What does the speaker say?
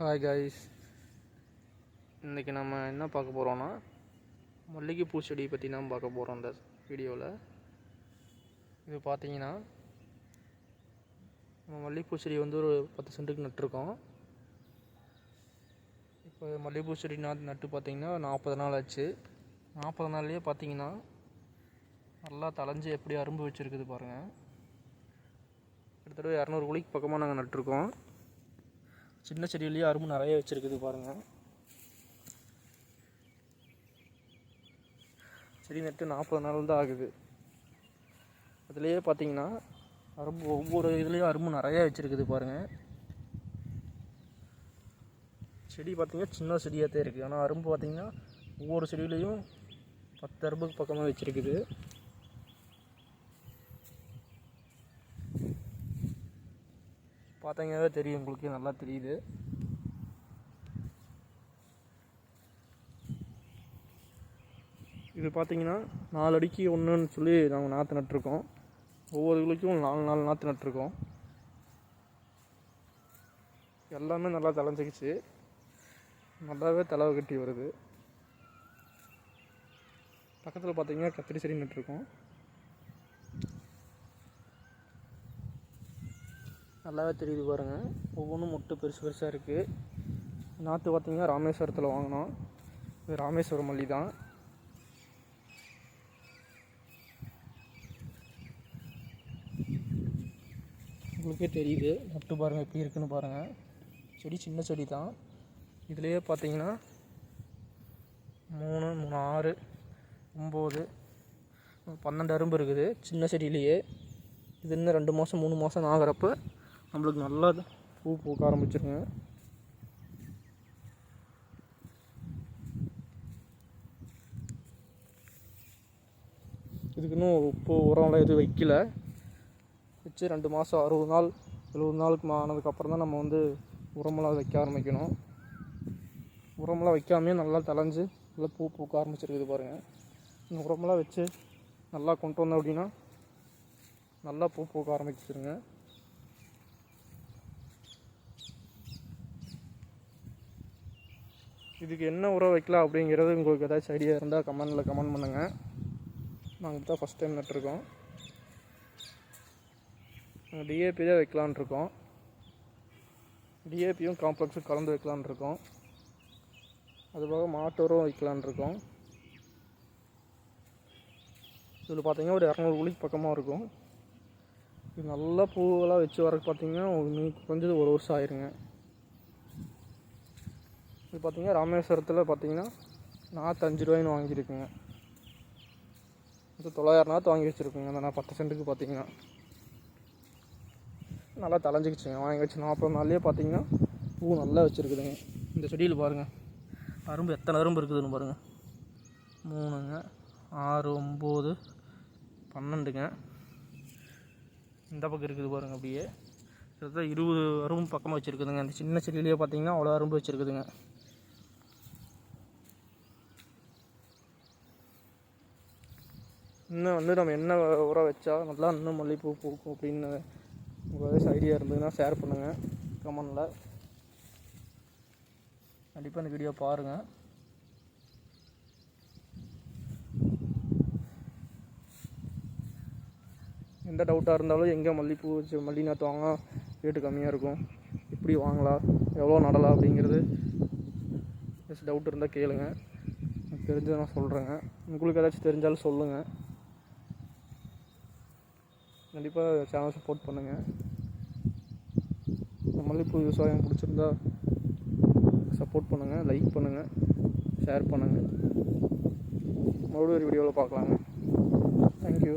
Hi guys இன்றைக்கி நம்ம என்ன பார்க்க போகிறோன்னா மல்லிகைப்பூ செடி பற்றி தான் பார்க்க போகிறோம் இந்த வீடியோவில் இது பார்த்தீங்கன்னா நம்ம மல்லிகைப்பூ செடி வந்து ஒரு பத்து சென்ட்டுக்கு நட்டிருக்கோம். இப்போ மல்லிகைப்பூ செடி நாற்று நட்டு பார்த்தீங்கன்னா நாற்பது நாள் ஆச்சு. நாற்பது நாள்லேயே பார்த்தீங்கன்னா நல்லா தளைஞ்சு எப்படி அரும்பு வச்சுருக்குது பாருங்கள் கிட்டத்தட்ட இரநூறு குழிக்கு பக்கமாக நாங்கள் நட்டிருக்கோம். சின்ன செடியிலேயே அரும்பு நிறைய வச்சுருக்குது பாருங்கள் செடி நட்டு நாற்பது நாள் தான் ஆகுது. அதுலேயே பார்த்தீங்கன்னா அரும்பு ஒவ்வொரு இதுலேயும் அரும்பு நிறையா வச்சுருக்குது பாருங்கள் செடி பார்த்திங்கன்னா சின்ன செடியாக தான் இருக்குது ஆனால் அரும்பு பார்த்திங்கன்னா ஒவ்வொரு செடியிலையும் பத்து அரும்புக்கு பக்கமாக வச்சுருக்குது. பார்த்தீங்கன்னாவே தெரியும். உங்களுக்கு நல்லா தெரியுது. இது பார்த்தீங்கன்னா நாலு அடிக்கு ஒன்றுன்னு சொல்லி நாங்கள் நாற்று நட்டிருக்கோம். ஒவ்வொரு இதுக்கும் நாலு நாலு நாற்று நட்டிருக்கோம். எல்லாமே நல்லா தலைஞ்சிக்கிச்சு நல்லாவே தலை கட்டி வருது. பக்கத்தில் பார்த்தீங்கன்னா கத்திரி செடி நட்டிருக்கோம். நல்லாவே தெரியுது பாருங்கள் ஒவ்வொன்றும் மொட்டு பெருசு பெருசாக இருக்குது நாற்று பார்த்திங்கன்னா ராமேஸ்வரத்தில் வாங்கினோம். இது ராமேஸ்வரம் மல்லி தான். உங்களுக்கே தெரியுது. நட்டு பாருங்கள் எப்படி இருக்குன்னு பாருங்கள் செடி சின்ன செடி தான். இதுலேயே பார்த்தீங்கன்னா மூணு மூணு ஆறு ஒம்பது பன்னெண்டு அரும்பு இருக்குது. சின்ன செடியிலேயே. இது இன்னும் ரெண்டு மாதம் மூணு மாதம் ஆகிறப்ப நம்மளுக்கு நல்லா பூ பூக்க ஆரம்பிச்சிருங்க. இதுக்கு இன்னும் உப்பு உரம்லாம் எதுவும் வைக்கல. வச்சு ரெண்டு மாதம் அறுபது நாள் எழுபது நாளுக்கு ஆனதுக்கப்புறம் தான் நம்ம வந்து உரமெல்லாம் வைக்க ஆரம்பிக்கணும். உரமெல்லாம் வைக்காமையே நல்லா தளைஞ்சு நல்லா பூ பூக்க ஆரம்பிச்சிருக்குது பாருங்கள் இந்த உரமெல்லாம் வச்சு நல்லா கொண்டு வந்தோம் அப்படின்னா நல்லா பூ பூக்க ஆரம்பிச்சிருங்க. இதுக்கு என்ன உரம் வைக்கலாம் அப்படிங்கிறது உங்களுக்கு ஏதாச்சும் ஐடியா இருந்தால் கமெண்டில் கமெண்ட் பண்ணுங்கள் நாங்கள் தான் ஃபஸ்ட் டைம் நட்டுருக்கோம். நாங்கள் டிஏபி தான் வைக்கலான் இருக்கோம். டிஏபியும் காம்ப்ளெக்ஸும் கலந்து வைக்கலான் இருக்கோம். அதுபோக மாட்டு உரம் வைக்கலான் இருக்கோம். இதில் பார்த்தீங்கன்னா ஒரு இரநூறு குழிக்கு பக்கமாக இருக்கும். இது நல்லா பூவெல்லாம் வச்சு வரக்கு பார்த்தீங்கன்னா உங்களுக்கு ஒரு வருஷம் ஆயிருங்க. இது பார்த்தீங்கன்னா ராமேஸ்வரத்தில் பார்த்தீங்கன்னா நாற்று அஞ்சு ரூபாய்னு வாங்கியிருக்குங்க. இது தொள்ளாயிரம் நாற்று வாங்கி வச்சுருக்குங்க. அந்த நான் பத்து சென்ட்டுக்கு பார்த்தீங்கன்னா நல்லா தலைஞ்சிக்கிச்சுங்க வாங்கி வச்சு நாற்பது நாள்லேயே பார்த்தீங்கன்னா பூ நல்லா வச்சுருக்குதுங்க. இந்த செடியில் பாருங்கள் அரும்பு எத்தனை அரும்பு இருக்குதுன்னு பாருங்கள் மூணுங்க. ஆறு ஒம்பது பன்னெண்டுங்க. இந்த பக்கம் இருக்குது பாருங்கள் அப்படியே. கிட்டத்தட்ட இருபது அரும்பு பக்கமாக வச்சுருக்குதுங்க. அந்த சின்ன செடியிலேயே பார்த்தீங்கன்னா அவ்வளோ அரும்பு வச்சுருக்குதுங்க. இன்னும் வந்து நம்ம என்ன உரம் வச்சா நல்லா இன்னும் மல்லிகைப்பூ பூக்கும் அப்படின்னு உங்களுக்கு ஏதாச்சும் ஐடியா இருந்ததுன்னா ஷேர் பண்ணுங்கள் கமெண்டில் கண்டிப்பாக இந்த வீடியோ பாருங்கள் எந்த டவுட்டாக இருந்தாலும் எங்கே மல்லிகைப்பூ வச்சு மல்லி நாற்று வாங்கினா ரேட்டு கம்மியாக இருக்கும். எப்படி வாங்கலாம் எவ்வளோ நடலாம் அப்படிங்கிறது ஜஸ்ட் டவுட் இருந்தால் கேளுங்க. எனக்கு தெரிஞ்சதை நான் சொல்கிறேங்க உங்களுக்கு ஏதாச்சும் தெரிஞ்சாலும் சொல்லுங்கள் கண்டிப்பாக சேனல் சப்போர்ட் பண்ணுங்கள் மல்லிகைப்பூ விவசாயம் பிடிச்சிருந்தா சப்போர்ட் பண்ணுங்கள் லைக் பண்ணுங்கள் ஷேர் பண்ணுங்கள் மறுபடியும் ஒரு வீடியோவில் பார்க்கலாங்க. தேங்க்யூ